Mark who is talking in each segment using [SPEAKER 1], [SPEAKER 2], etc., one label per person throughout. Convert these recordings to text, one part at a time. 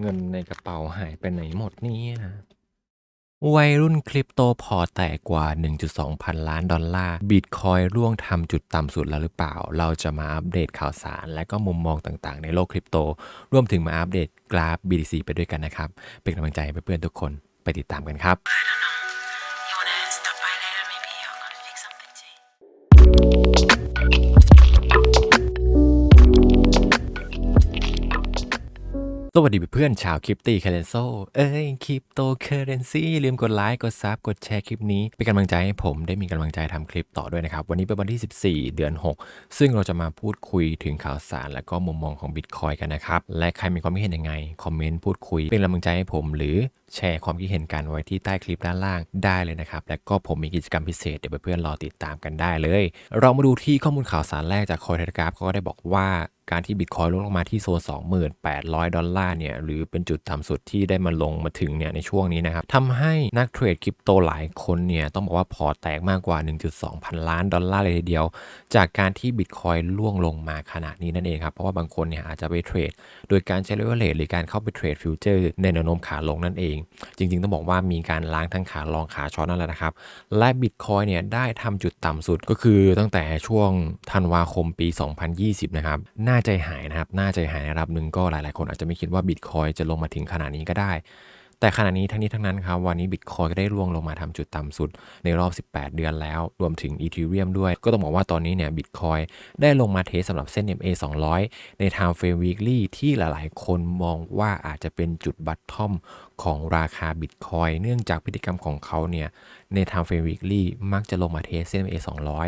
[SPEAKER 1] เงินในกระเป๋าหายไปไหนหมดเนี่ย วัยรุ่นคริปโตพอตแตกกว่า 1.2 พันล้านดอลลาร์ บิตคอยร่วงทำจุดต่ำสุดแล้วหรือเปล่า เราจะมาอัปเดตข่าวสาร และก็มุมมองต่างๆ ในโลกคริปโต รวมถึงมาอัปเดตกราฟ BTC ไปด้วยกันนะครับ เป็นกำลังใจให้เพื่อนๆทุกคนไปติดตามกันครับ สวัสดีเพื่อนชาวคริปตี้เคเรนโซเอ้ยคริปโตเคเรนซีลืมกดไลค์ กดซับกดแชร์คลิปนี้ เป็นกำลังใจให้ผมได้มีกำลังใจทำคลิปต่อด้วยนะครับ วันนี้เป็นวันที่ 14 เดือน 6 ซึ่งเราจะมาพูดคุยถึงข่าวสาร และก็มุมมองของบิตคอยกันนะครับ และใครมีความคิดเห็นยังไง คอมเมนต์พูดคุย เป็นกำลังใจให้ผม หรือแชร์ความคิดเห็นกันไว้ที่ใต้คลิปด้านล่างได้เลยนะครับและก็ผมมีกิจกรรมพิเศษเดี๋ยวเพื่อนๆรอติดตามกันได้เลย เรามาดูที่ข้อมูลข่าวสารแรกจากคอยเทเลกราฟเขาก็ได้บอกว่าการที่บิตคอยลดลงมาที่โซน28,000 ดอลลาร์เนี่ยหรือเป็นจุดต่ำสุดที่ได้มาลงมาถึงเนี่ยในช่วงนี้นะครับทำให้นักเทรดคริปโตหลายคนเนี่ยต้องบอกว่าพอแตกมากกว่า 1.2 พันล้านดอลลาร์เลยทีเดียว จากการที่บิตคอยล่วงลงมาขนาดนี้นั่นเองครับเพราะว่าบางคนเนี่ยอาจจะไปเทรด โดยการใช้เลเวลเลทหรือการเข้าไปเทรดฟิวเจอร์ในแนวโน้มขาลงนั่นเอง จริงๆ ต้องบอกว่ามีการล้างทั้งขาลองขาช็อตนั่นแหละนะครับและบิตคอยเนี่ยได้ทำจุดต่ำสุดก็คือตั้งแต่ช่วงธันวาคมปี 2020 นะครับนาใจหายนะครับ น่าใจหายในระดับหนึ่งก็หลาย ๆ คนอาจจะไม่คิดว่าบิตคอยจะลงมาถึงขนาดนี้ก็ได้ แต่ขณะนี้ทั้งนี้ทั้งนั้นครับวันนี้บิตคอยก็ได้ร่วงลงมาทำจุดต่ำสุดในรอบ 18 เดือนแล้ว รวมถึงอีเทเรียมด้วย ก็ต้องบอกว่าตอนนี้เนี่ยบิตคอยได้ลงมาเทสสำหรับเส้น MA 200 ใน Time Frame Weekly ที่หลายๆ คนมองว่าอาจจะเป็นจุดบัตทอมของราคาบิตคอยเนื่องจากพฤติกรรมของเขาเนี่ยใน Time Frame Weekly มักจะลงมาเทสเส้น MA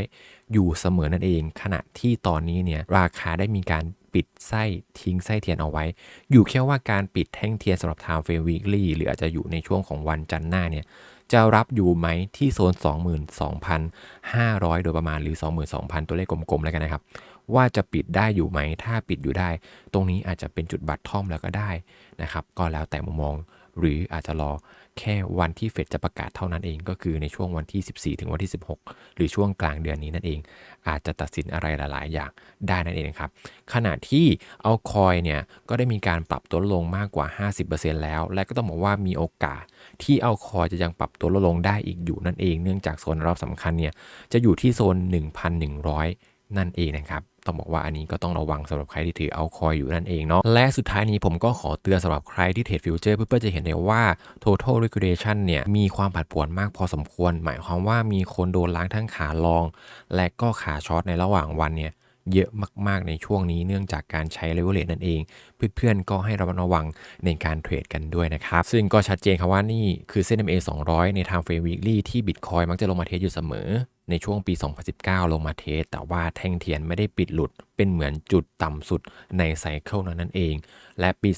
[SPEAKER 1] 200 อยู่เสมอนั่นเอง ขณะที่ตอนนี้เนี่ยราคาได้มีการ ปิดไส้ทิ้งไส้เทียนเอาไว้ อยู่แค่ว่าการปิดแท่งเทียนสำหรับ Time Frame Weekly หรืออาจจะอยู่ในช่วงของวันจันทร์หน้าเนี่ยจะรับอยู่ไหมที่โซน 22,500 โดยประมาณหรือ 22,000 ตัวเลขกลมๆ แล้วกันนะครับ ว่าจะปิดได้อยู่ไหม ถ้าปิดอยู่ได้ ตรงนี้อาจจะเป็นจุดบัตรท่อมแล้วก็ได้นะครับ ก็แล้วแต่มุมมอง หรืออาจจะรอ แค่วันที่เฟดจะประกาศเท่านั้นเองก็คือในช่วงวันที่ 14 ถึงวันที่ 16 หรือช่วงกลางเดือนนี้นั่นเอง อาจจะตัดสินอะไรหลาย ๆ อย่างได้นั่นเองครับ ขณะที่เอาคอยเนี่ยก็ได้มีการปรับตัวลงมากกว่า 50%แล้ว และก็ต้องบอกว่ามีโอกาสที่เอาคอยจะยังปรับตัวลดลงได้อีกอยู่นั่นเอง เนื่องจากโซนรอบสำคัญเนี่ยจะอยู่ที่โซน 1,100 นั่นเองนะครับ ต้องบอกว่าอันนี้ก็ต้องระวังสำหรับใครที่ถือเอาคอยอยู่นั่นเองเนาะและสุดท้ายนี้ผมก็ขอเตือนสำหรับใครที่เทรดฟิวเจอร์เพื่อจะเห็นได้ว่า total liquidation เนี่ยมีความผันผวนมากพอสมควร หมายความว่ามีคนโดนล้างทั้งขาลอง และก็ขาช็อตในระหว่างวันเนี่ย เยอะมากๆในช่วงนี้เนื่องจากการใช้เลเวลเลนั่นเอง เพื่อนๆก็ให้ระมัดระวังในการเทรดกันด้วยนะครับ ซึ่งก็ชัดเจนครับว่านี่คือเส้น MA 200 ใน Time Frame Weekly ที่ Bitcoin มักจะลงมาเทสอยู่เสมอ ในช่วงปี 2019 ลงมาเทส แต่ว่าแท่งเทียนไม่ได้ปิดหลุด เป็นเหมือนจุดต่ำสุดในไซเคิลนั้นนั่นเอง และปี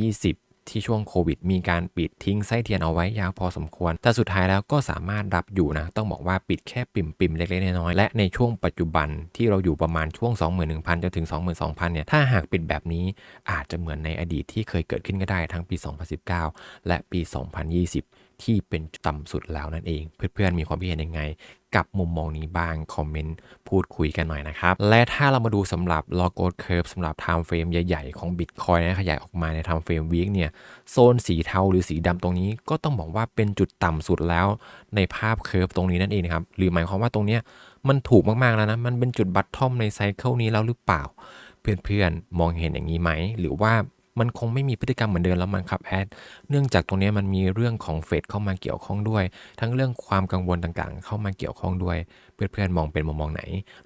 [SPEAKER 1] 2020 ที่ช่วงโควิด มีการปิดทิ้งไส้เทียนเอาไว้ยาวพอสมควร แต่สุดท้ายแล้วก็สามารถรับอยู่นะ ต้องบอกว่าปิดแค่ปิ่มๆ เล็กๆ น้อยๆ และในช่วงปัจจุบันที่เราอยู่ประมาณช่วง 21,000 จนถึง 22,000 เนี่ย ถ้าหากปิดแบบนี้อาจจะเหมือนในอดีตที่เคยเกิดขึ้นก็ได้ทั้งปี 2019 และปี 2020 ที่เป็นต่ำสุดแล้วนั่นเอง เพื่อนๆมีความคิดเห็นยังไง กับมุมมองนี้บ้าง คอมเมนต์พูดคุยกันหน่อยนะครับ และถ้าเรามาดูสำหรับ l o g o Curve สำหรับ Time Frame ใหญ่ๆ ของ Bitcoin นะขยายออกมาใน Time Frame Week เนี่ยโซนสีเทาหรือสีดำตรงนี้ก็ต้องบอกว่าเป็นจุดต่ำสุดแล้วในภาพเคอร์ฟตรงนี้นั่นเองครับหรือหมายความว่าตรงเนี้ยมันถูกมากๆแล้วนะมันเป็นจุดบัตทอมในไซเคิลนี้แล้วหรือเปล่า เพื่อนๆมองเห็นอย่างนี้ไหมหรือว่า มันคงไม่มีพฤติกรรมเหมือนเดิมแล้วมันครับแอด เนื่องจากตรงนี้มันมีเรื่องของเฟดเข้ามาเกี่ยวข้องด้วย ทั้งเรื่องความกังวลต่างๆ เข้ามาเกี่ยวข้องด้วย เพื่อนๆมองเป็นมุมมองไหน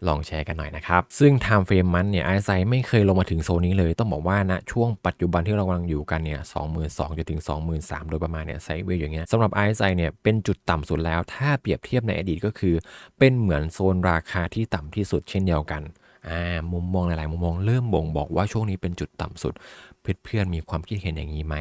[SPEAKER 1] ลองแชร์กันหน่อยนะครับ ซึ่ง Time Frame มันเนี่ยไอซไม่เคยลงมาถึงโซนนี้เลย ต้องบอกว่าณช่วงปัจจุบันที่เรากำลังอยู่กันเนี่ย22,000จนถึง23,000โดยประมาณเนี่ยไซเวย์อย่างเงี้ยสำหรับไอซเนี่ยเป็นจุดต่ำสุดแล้ว ถ้าเปรียบเทียบในอดีตก็คือ เป็นเหมือนโซนราคาที่ต่ำที่สุดเช่นเดียวกันอ่ามุมมองหลาย ๆ มุมมองเริ่มบ่งบอกว่าช่วงนี้เป็นจุดต่ำสุด เพื่อนๆมีความคิดเห็นอย่างนี้ไหม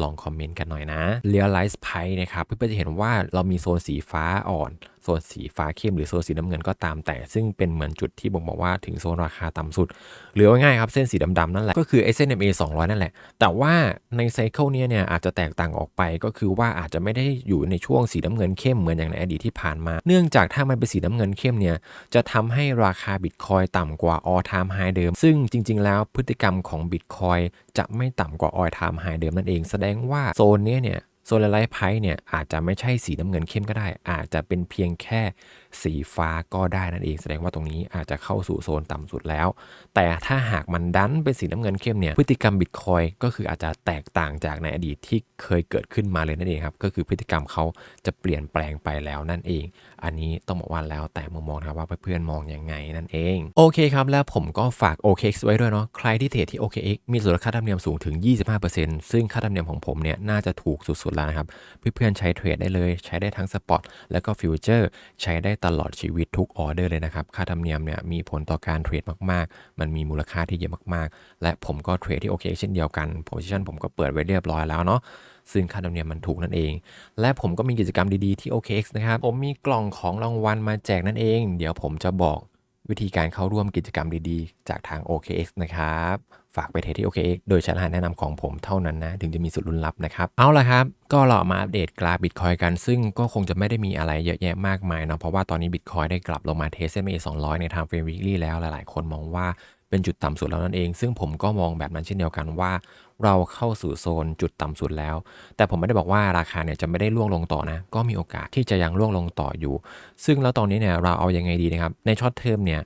[SPEAKER 1] ลองคอมเมนต์กันหน่อยนะ Realize Price นะครับเพื่อนๆจะเห็นว่าเรามีโซนสีฟ้าอ่อน โซนสีฟ้าเข้มหรือโซนสีน้ำเงินก็ตามแต่ ซึ่งเป็นเหมือนจุดที่บ่งบอกว่าถึงโซนราคาต่ำสุด หรือว่าง่ายครับเส้นสีดำๆนั่นแหละ ก็คือไอ้เส้น MA 200 นั่นแหละ แต่ว่าในไซเคิลเนี้ยเนี่ยอาจจะแตกต่างออกไปก็คือว่าอาจจะไม่ได้อยู่ในช่วงสีน้ำเงินเข้มเหมือนอย่างในอดีตที่ผ่านมา เนื่องจากถ้ามันเป็นสีน้ำเงินเข้มเนี่ยจะทำให้ราคาบิตคอยต่ำกว่า all time high เดิม ซึ่งจริง ๆ แล้วพฤติกรรมของบิตคอยจะไม่ต่ำกว่า all time high เดิมนั่นเอง แสดงว่าโซนนี้เนี่ย โซนไลท์ไพเนี่ยอาจจะไม่ใช่สีน้ำเงินเข้มก็ได้ อาจจะเป็นเพียงแค่สีฟ้าก็ได้นั่นเอง แสดงว่าตรงนี้อาจจะเข้าสู่โซนต่ำสุดแล้ว แต่ถ้าหากมันดันเป็นสีน้ำเงินเข้มเนี่ยพฤติกรรมบิตคอยก็คืออาจจะแตกต่างจากในอดีตที่เคยเกิดขึ้นมาเลยนั่นเองครับก็คือพฤติกรรมเขาจะเปลี่ยนแปลงไปแล้วนั่นเอง อันนี้ต้องบอกว่าแล้วแต่มุมมองนะครับว่าเพื่อนๆมองยังไงนั่นเองโอเคครับแล้วผมก็ฝาก OKX ไว้ด้วยเนาะใครที่เทรดที่ OKX มีส่วนลดค่าธรรมเนียมสูงถึง 25%ซึ่งค่าธรรมเนียมของผมเนี่ยน่าจะถูกสุดแล้วนะครับ เพื่อนๆใช้เทรดได้เลย ใช้ได้ทั้งสปอตแล้วก็ฟิวเจอร์ใช้ได้ตลอดชีวิตทุกออเดอร์เลยนะครับ ค่าธรรมเนียมเนี่ยมีผลต่อการเทรดมากๆ มันมีมูลค่าที่เยอะมากๆ และผมก็เทรดที่ OKX เช่นเดียวกันโพซิชันผมก็เปิดไว้เรียบร้อยแล้วเนาะซึ่งค่าธรรมเนียมมันถูกนั่นเอง และผมก็มีกิจกรรมดีๆที่ OKX นะครับ ผมมีกล่องของรางวัลมาแจกนั่นเอง เดี๋ยวผมจะบอก วิธีการเข้าร่วมกิจกรรมดีๆ จากทาง OKX นะครับ ฝากไปเทที่ OKX โดยใช้รหัสแนะนำของผมเท่านั้นนะ ถึงจะมีสุดลุ้นลับนะครับ เอาละครับ ก็เรามาอัปเดตกราฟบิตคอยกัน ซึ่งก็คงจะไม่ได้มีอะไรเยอะแยะมากมายเนาะเพราะว่าตอนนี้บิตคอยได้กลับลงมาเทสเส้น MA 200 ในทางเฟรมวิกลี่แล้วหลายๆ คนมองว่า เป็นจุดต่ำสุดแล้วนั่นเอง ซึ่งผมก็มองแบบนั้นเช่นเดียวกันว่า เราเข้าสู่โซนจุดต่ำสุดแล้ว แต่ผมไม่ได้บอกว่าราคาเนี่ยจะไม่ได้ร่วงลงต่อนะ ก็มีโอกาสที่จะยังร่วงลงต่ออยู่ ซึ่งแล้วตอนนี้เนี่ยเราเอายังไงดีนะครับ ในช็อตเทอมเนี่ย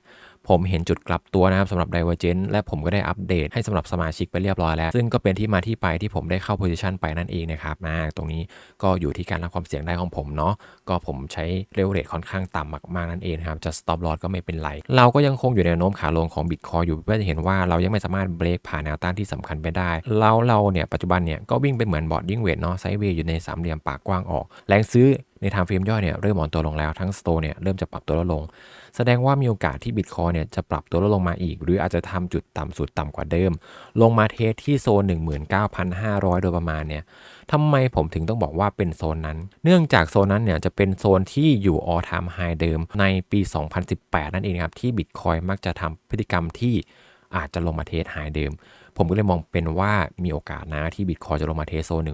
[SPEAKER 1] ผมเห็นจุดกลับตัวนะครับสำหรับ Divergent และผมก็ได้อัปเดตให้สำหรับสมาชิกไปเรียบร้อยแล้ว ซึ่งก็เป็นที่มาที่ไปที่ผมได้เข้า position ไปนั่นเองนะครับนะตรงนี้ก็อยู่ที่การรับความเสี่ยงได้ของผมเนาะก็ผมใช้เรเวลเรทค่อนข้างต่ำมากๆนั่นเองครับจะ stop loss ก็ไม่เป็นไร เราก็ยังคงอยู่ในโน้มขาลงของ Bitcoin อยู่เพื่อจะเห็นว่าเรายังไม่สามารถเบรกผ่านแนวต้านที่สำคัญไปได้แล้วเราเนี่ยปัจจุบันเนี่ยก็วิ่งเป็นเหมือนบอดดิ้งเวทเนาะไซด์เวย์อยู่ในสามเหลี่ยมปากกว้างออกแรงซื้อในทม์เฟรมย่อยเนี่ยเริ่มอ่อนตัวลงแล้วทั้งสโตเนี่ยเริ่มจะปรับตัวลดลง แสดงว่ามีโอกาสที่บิตคอยเนี่ยจะปรับตัวลดลงมาอีก หรืออาจจะทำจุดต่ำสุดต่ำกว่าเดิม ลงมาเทสที่โซน 19,500 โดยประมาณเนี่ยทำไมผมถึงต้องบอกว่าเป็นโซนนั้น เนื่องจากโซนนั้นเนี่ยจะเป็นโซนที่อยู่ออทามไฮเดิมในปี 2018 นั่นเองครับที่บิตคอยมักจะทำพฤติกรรมที่อาจจะลงมาเทสไฮเดิม ผมก็เลยมองเป็นว่ามีโอกาสนะที่บิตคอยจะลงมาเทสโซน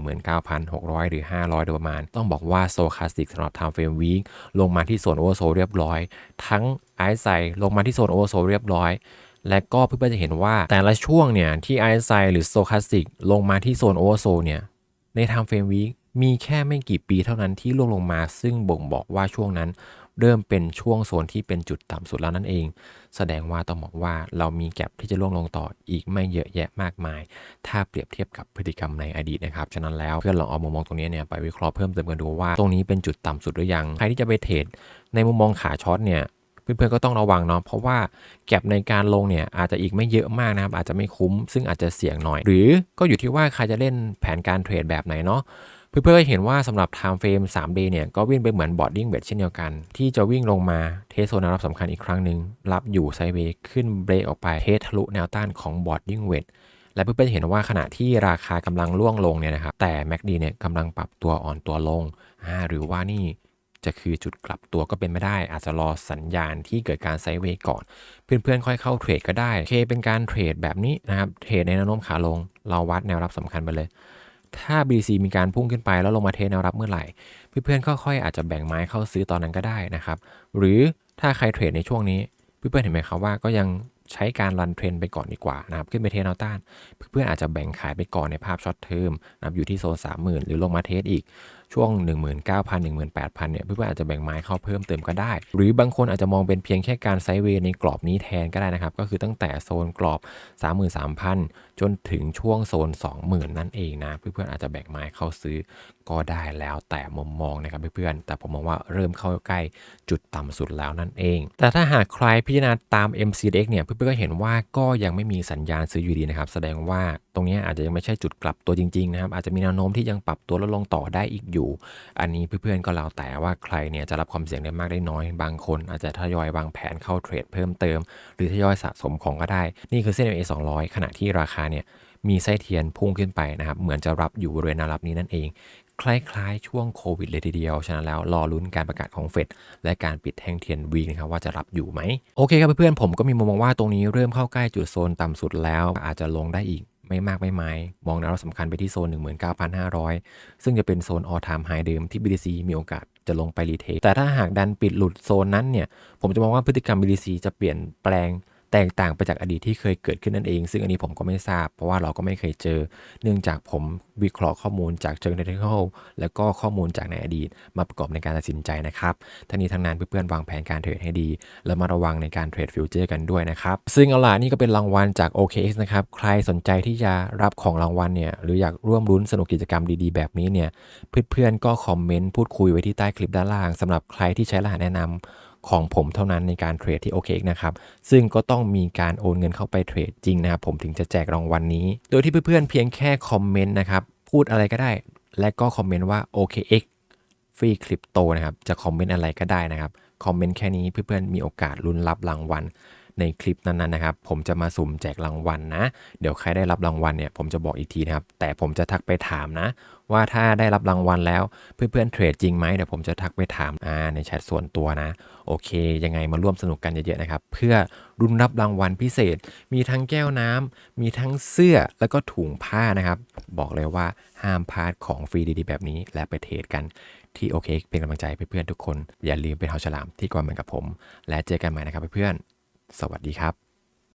[SPEAKER 1] 19,600 หรือ 500 โดยประมาณ ต้องบอกว่าโซคาสติกสำหรับ Time Frame Week ลงมาที่โซนโอเวอร์โซเรียบร้อย ทั้งไอซ์ไซลงมาที่โซนโอเวอร์โซเรียบร้อยและก็เพื่อนๆจะเห็นว่าแต่ละช่วงเนี่ยที่ไอซ์ไซหรือโซคาสติกลงมาที่โซนโอเวอร์โซเนี่ยใน Time Frame Week มีแค่ไม่กี่ปีเท่านั้นที่ล่วงลงมา ซึ่งบ่งบอกว่าช่วงนั้น เริ่มเป็นช่วงโซนที่เป็นจุดต่ำสุดแล้วนั่นเอง แสดงว่าต้องบอกว่าเรามีแก็บที่จะล่วงลงต่ออีกไม่เยอะแยะมากมาย ถ้าเปรียบเทียบกับพฤติกรรมในอดีตนะครับฉะนั้นแล้วเพื่อนลองเอามุมมองตรงนี้เนี่ยไปวิเคราะห์เพิ่มเติมกันดูว่า ตรงนี้เป็นจุดต่ำสุดหรือยังใครที่จะไปเทรดในมุมมองขาช็อตเนี่ยเพื่อนๆก็ต้องระวังเนาะเพราะว่าแก็บในการลงเนี่ยอาจจะอีกไม่เยอะมากนะครับอาจจะไม่คุ้ม ซึ่งอาจจะเสี่ยงหน่อย หรือก็อยู่ที่ว่าใครจะเล่นแผนการเทรดแบบไหนเนาะ เพื่อนๆก็เห็นว่าสำหรับ time frame 3 day เนี่ยก็วิ่งไปเหมือน boarding wedge เช่นเดียวกัน ที่จะวิ่งลงมาเทสโซนแนวรับสำคัญอีกครั้งหนึ่งรับอยู่ไซเวย์ขึ้นเบรกออกไปเทสทะลุแนวต้านของ boarding wedge และเพื่อนๆจะเห็นว่าขณะที่ราคากำลังล่วงลงเนี่ยนะครับแต่ MACD เนี่ยกำลังปรับตัวอ่อนตัวลง หรือว่านี่จะคือจุดกลับตัวก็เป็นไม่ได้ อาจจะรอสัญญาณที่เกิดการไซด์เวย์ก่อน เพื่อนๆ ค่อยเข้าเทรดก็ได้เคเป็นการเทรดแบบนี้นะครับ เทรดในแนวโน้มขาลง เราวัดแนวรับสำคัญไปเลย ถ้า BC มีการพุ่งขึ้นไปแล้วลงมาเทแนวรับเมื่อไหร่ เพื่อนๆค่อยๆอาจจะแบ่งไม้เข้าซื้อตอนนั้นก็ได้นะครับ หรือถ้าใครเทรดในช่วงนี้ เพื่อนๆเห็นไหมครับว่าก็ยังใช้การรันเทรนไปก่อนดีกว่านะครับขึ้นไปเทแนวต้าน เพื่อนๆอาจจะแบ่งขายไปก่อนในภาพช็อตเทอมนะครับอยู่ที่โซน30,000 หรือลงมาเทสอีก ช่วง 19,000 18,000เนี่ยเพื่อนๆอาจจะแบ่งไม้เข้าเพิ่มเติมก็ได้ หรือบางคนอาจจะมองเป็นเพียงแค่การไซเวย์ในกรอบนี้แทนก็ได้นะครับ ก็คือตั้งแต่โซนกรอบ 33,000 จนถึงช่วงโซน 20,000 นั่นเองนะ เพื่อนๆอาจจะแบ่งไม้เข้าซื้อก็ได้แล้วแต่มุมมองนะครับเพื่อนๆแต่ผมมองว่าเริ่มเข้าใกล้จุดต่ำสุดแล้วนั่นเอง แต่ถ้าหากใครพิจารณาตาม MCDX เนี่ยเพื่อนๆก็เห็นว่าก็ยังไม่มีสัญญาณซื้ออยู่ดีนะครับแสดงว่า ตรงนี้อาจจะยังไม่ใช่จุดกลับตัวจริงๆนะครับอาจจะมีแนวโน้มที่ยังปรับตัวลดลงต่อได้อีกอยู่ อันนี้เพื่อนๆก็แล้วแต่ว่าใครเนี่ยจะรับความเสี่ยงได้มากได้น้อย บางคนอาจจะทยอยวางแผนเข้าเทรดเพิ่มเติม หรือทยอยสะสมของก็ได้ นี่คือเส้น MA 200 ขณะที่ราคาเนี่ยมีไส้เทียนพุ่งขึ้นไปนะครับเหมือนจะรับอยู่บริเวณแนวรับนี้นั่นเองคล้ายๆ ช่วงโควิดเลยทีเดียว ฉะนั้นแล้วรอลุ้นการประกาศของเฟดและการปิดแท่งเทียนวีนะครับว่าจะรับอยู่ไหม โอเคครับเพื่อนๆผมก็มีมุมมองว่าตรงนี้เริ่มเข้าใกล้จุดโซนต่ำสุดแล้วอาจจะลงได้อีก ไม่มากไม่ไม้มองแนวรับสำคัญไปที่โซน 19,500 ซึ่งจะเป็นโซนออทามไฮเดิมที่ BTC มีโอกาสจะลงไปรีเทคแต่ถ้าหากดันปิดหลุดโซนนั้นเนี่ย ผมจะมองว่าพฤติกรรม BTC จะเปลี่ยนแปลง แตกต่างไปจากอดีตที่เคยเกิดขึ้นนั่นเอง ซึ่งอันนี้ผมก็ไม่ทราบ เพราะว่าเราก็ไม่เคยเจอ เนื่องจากผมวิเคราะห์ข้อมูลจากเชิงเทคนิคแล้วก็ข้อมูลจากในอดีต มาประกอบในการตัดสินใจนะครับทั้งนี้ทั้งนั้นเพื่อนๆวางแผนการเทรดให้ดี แล้วมาระวังในการเทรดฟิวเจอร์กันด้วยนะครับซึ่งเอาล่ะนี่ก็เป็นรางวัลจาก OKX นะครับใครสนใจที่จะรับของรางวัลเนี่ยหรืออยากร่วมรุ้นสนุกกิจกรรมดีๆ แบบนี้เนี่ยเพื่อนๆก็คอมเมนต์พูดคุยไว้ที่ใต้คลิปด้านล่างสำหรับใครที่ใช้รหัสแนะนำ ของผมเท่านั้นในการเทรดที่ OKX นะครับ ซึ่งก็ต้องมีการโอนเงินเข้าไปเทรดจริงนะครับ ผมถึงจะแจกรางวัลนี้ โดยที่เพื่อนๆเพียงแค่คอมเมนต์นะครับ พูดอะไรก็ได้ และก็คอมเมนต์ว่า OKX ฟรีคริปโตนะครับ จะคอมเมนต์อะไรก็ได้นะครับ คอมเมนต์แค่นี้เพื่อนๆมีโอกาสลุ้นรับรางวัลในคลิปนั้นๆนะครับ ผมจะมาสุ่มแจกรางวัลนะ เดี๋ยวใครได้รับรางวัลเนี่ยผมจะบอกอีกทีนะครับ แต่ผมจะทักไปถามนะ ว่าถ้าได้รับรางวัลแล้วเพื่อนๆเทรดจริงไหมเดี๋ยวผมจะทักไปถามอาในแชทส่วนตัวนะ โอเค ยังไงมาร่วมสนุกกันเยอะๆนะครับ เพื่อรุนรับรางวัลพิเศษ มีทั้งแก้วน้ำมีทั้งเสื้อแล้วก็ถุงผ้านะครับ บอกเลยว่าห้ามพลาดของฟรีดีๆแบบนี้และไปเทรดกันที่โอเค เป็นกำลังใจเพื่อนๆทุกคน อย่าลืมเป็นเฮาฉลามที่กวนเหมือนกับผม และเจอกันใหม่นะครับเพื่อนๆสวัสดีครับ